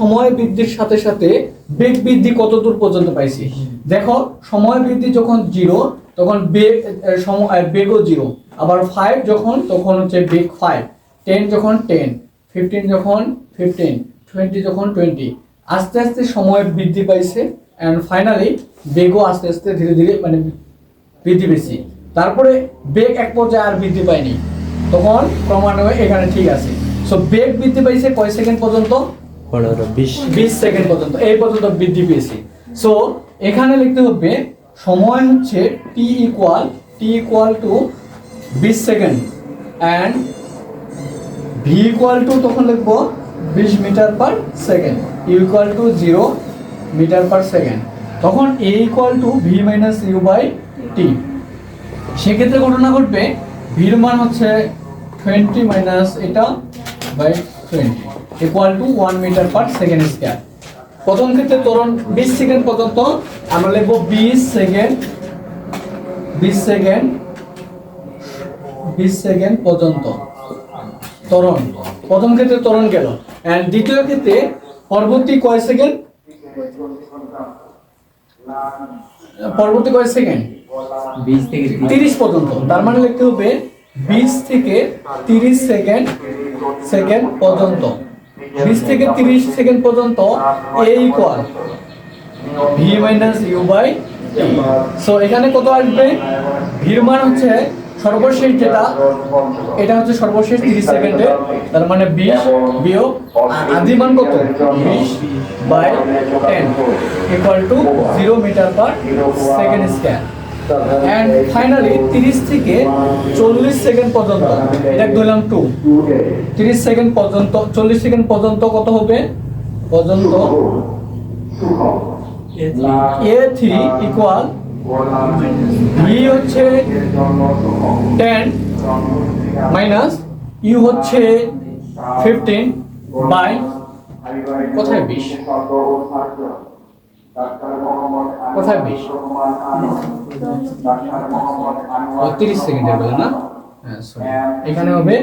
সময় বৃদ্ধির সাথে সাথে বেগ বৃদ্ধি কত দূর পর্যন্ত পাইছি? দেখো, সময় বৃদ্ধি যখন জিরো তখন বেগ বেগও জিরো আবার ফাইভ যখন, তখন হচ্ছে বেগ ফাইভ টেন যখন টেন ফিফটিন যখন ফিফটিন টোয়েন্টি যখন টোয়েন্টি আস্তে আস্তে সময় বৃদ্ধি পাইছে অ্যান্ড ফাইনালি বেগও আস্তে আস্তে ধীরে ধীরে মানে বৃদ্ধি পেয়েছি। তারপরে বেগ এক পর্যায়ে আর বৃদ্ধি পায়নি। তখন ক্রমান্বয়ে এখানে ঠিক আছে। সো বেগ বৃদ্ধি পাইছে কয় সেকেন্ড পর্যন্ত? পনেরো, বিশ। বিশ সেকেন্ড পর্যন্ত, এই পর্যন্ত বৃদ্ধি পেয়েছি। সো এখানে লিখতে হবে, সময় হচ্ছে T equal T equal to বিশ second. And V equal to তখন লিখব বিশ metre per second U equal to zero metre per second. তখন A equal to V minus U by T সেক্ষেত্রে ঘটনা ঘটবে ভির মান হচ্ছে টোয়েন্টি মাইনাস এটা by twenty equal to one metre per second square প্রথম ক্ষেত্রে ত্বরণ বিশ সেকেন্ড পর্যন্ত আমরা লিখব বিশ সেকেন্ড বিশ সেকেন্ড বিশ সেকেন্ড পর্যন্ত। ত্বরণ প্রথম ক্ষেত্রে ত্বরণ গেল। অ্যান্ড দ্বিতীয় ক্ষেত্রে পরবর্তী কয় সেকেন্ড পরবর্তী কয় সেকেন্ড বিশ থেকে তিরিশ। পর্যন্ত। তার মানে লিখতে হবে বিশ থেকে তিরিশ সেকেন্ড সেকেন্ড পর্যন্ত। বিশ থেকে তিরিশ সেকেন্ড পর্যন্ত A equal V minus U by so এখানে কত আসবে? ভির মান হচ্ছে সর্বশেষ যেটা, এটা হচ্ছে সর্বশেষ তিরিশ সেকেন্ডে। তার মানে বিশ বিয়োগ আদি মান কত? বিশ by ten equal to zero metre per second square and finally তিরিশ থেকে চল্লিশ সেকেন্ড পর্যন্ত, এটা ধরলাম টু তিরিশ সেকেন্ড পর্যন্ত, চল্লিশ সেকেন্ড পর্যন্ত কত হবে? পর্যন্ত এ থ্রি ইকুয়াল ভি হচ্ছে টেন মাইনাস ইউ হচ্ছে ফিফটিন বাই কোথায় বিশ? কোথায় বিশ? তিরিশ সেকেন্ডের বলে না? হ্যাঁ এখানে হবে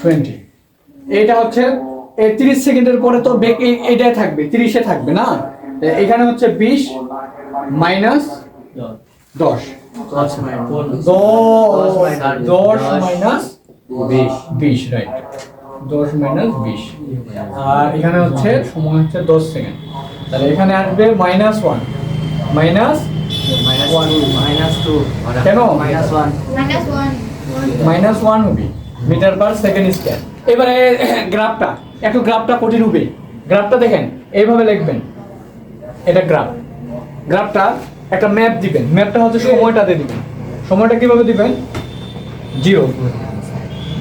টোয়েন্টি এটা হচ্ছে তিরিশ সেকেন্ডের পরে তো বেগ এইটাই থাকবে তিরিশে থাকবে না? এখানে হচ্ছে বিশ মাইনাস দশ। দশ দশ মাইনাস বিশ। রাইট দশ মাইনাস বিশ। আর এখানে হচ্ছে সময় হচ্ছে দশ সেকেন্ড। তাহলে এখানে আসবে minus one minus minus One. Two minus two কেন? মাইনাস ওয়ান মাইনাস ওয়ান হবে। মিটার পার সেকেন্ড স্কোয়ার এবারে গ্রাফটা একটু গ্রাফটা কঠিন হবে গ্রাফটা দেখেন। এইভাবে লিখবেন। এটা গ্রাফ গ্রাফটা একটা ম্যাপ দিবেন। ম্যাপটা হচ্ছে সময়টাতে দিবেন। সময়টা কীভাবে দিবেন? Zero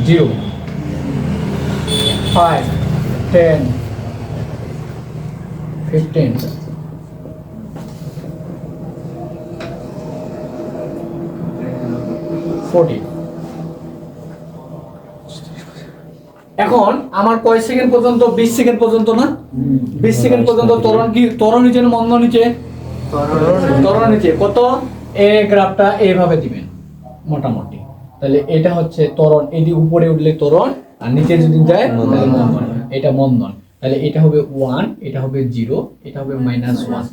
zero five ten fifteen forty এখন আমার কয় সেকেন্ড পর্যন্ত? বিশ সেকেন্ড পর্যন্ত না? বিশ সেকেন্ড পর্যন্ত ত্বরণ কি? ত্বরণ নিচে মন্দ নিচে? ত্বরণ। নিচে। কত? এ গ্রাফটা এইভাবে দিবেন মোটামুটি। তাহলে এটা হচ্ছে ত্বরণ। এদি উপরে উঠলে ত্বরণ আর নিচে যদি যায় তাহলে মন্দন এটা মন্দন তাহলে এটা হবে ওয়ান এটা হবে জিরো এটা হবে মাইনাস ওয়ান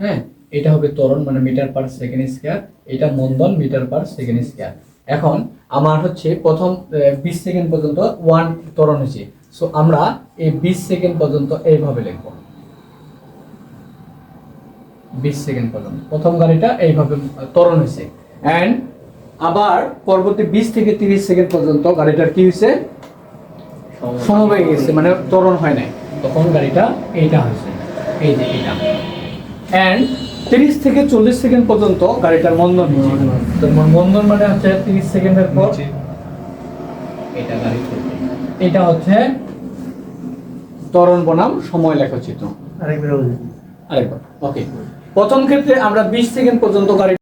হ্যাঁ এটা হবে ত্বরণ মানে মিটার পার সেকেন্ড স্কোয়ার এটা মন্দন মিটার পার সেকেন্ড স্কোয়ার এখন আমার হচ্ছে প্রথম বিশ সেকেন্ড পর্যন্ত ওয়ান ত্বরণ হয়েছে। সো আমরা এই বিশ সেকেন্ড পর্যন্ত এইভাবে লিখব। বিশ সেকেন্ড পর্যন্ত। প্রথম গাড়িটা এইভাবে ত্বরণ হয়েছে। অ্যান্ড আবার পরবর্তী বিশ থেকে তিরিশ সেকেন্ড পর্যন্ত গাড়িটার কি হয়েছে? সমবেগে গেছে মানে ত্বরণ হয় নাই। তখন গাড়িটা এইটা হয়েছে এই যে এটা অ্যান্ড তিরিশ থেকে চল্লিশ সেকেন্ড পর্যন্ত গাড়িটার মন্দন তো মন্দন মানে হচ্ছে তিরিশ সেকেন্ডের পর এটা গাড়ি এটা হচ্ছে তরণ বনাম সময় লেখচিত্র। আরেকবার আরেকবার ওকে প্রথম ক্ষেত্রে আমরা বিশ সেকেন্ড পর্যন্ত গাড়ি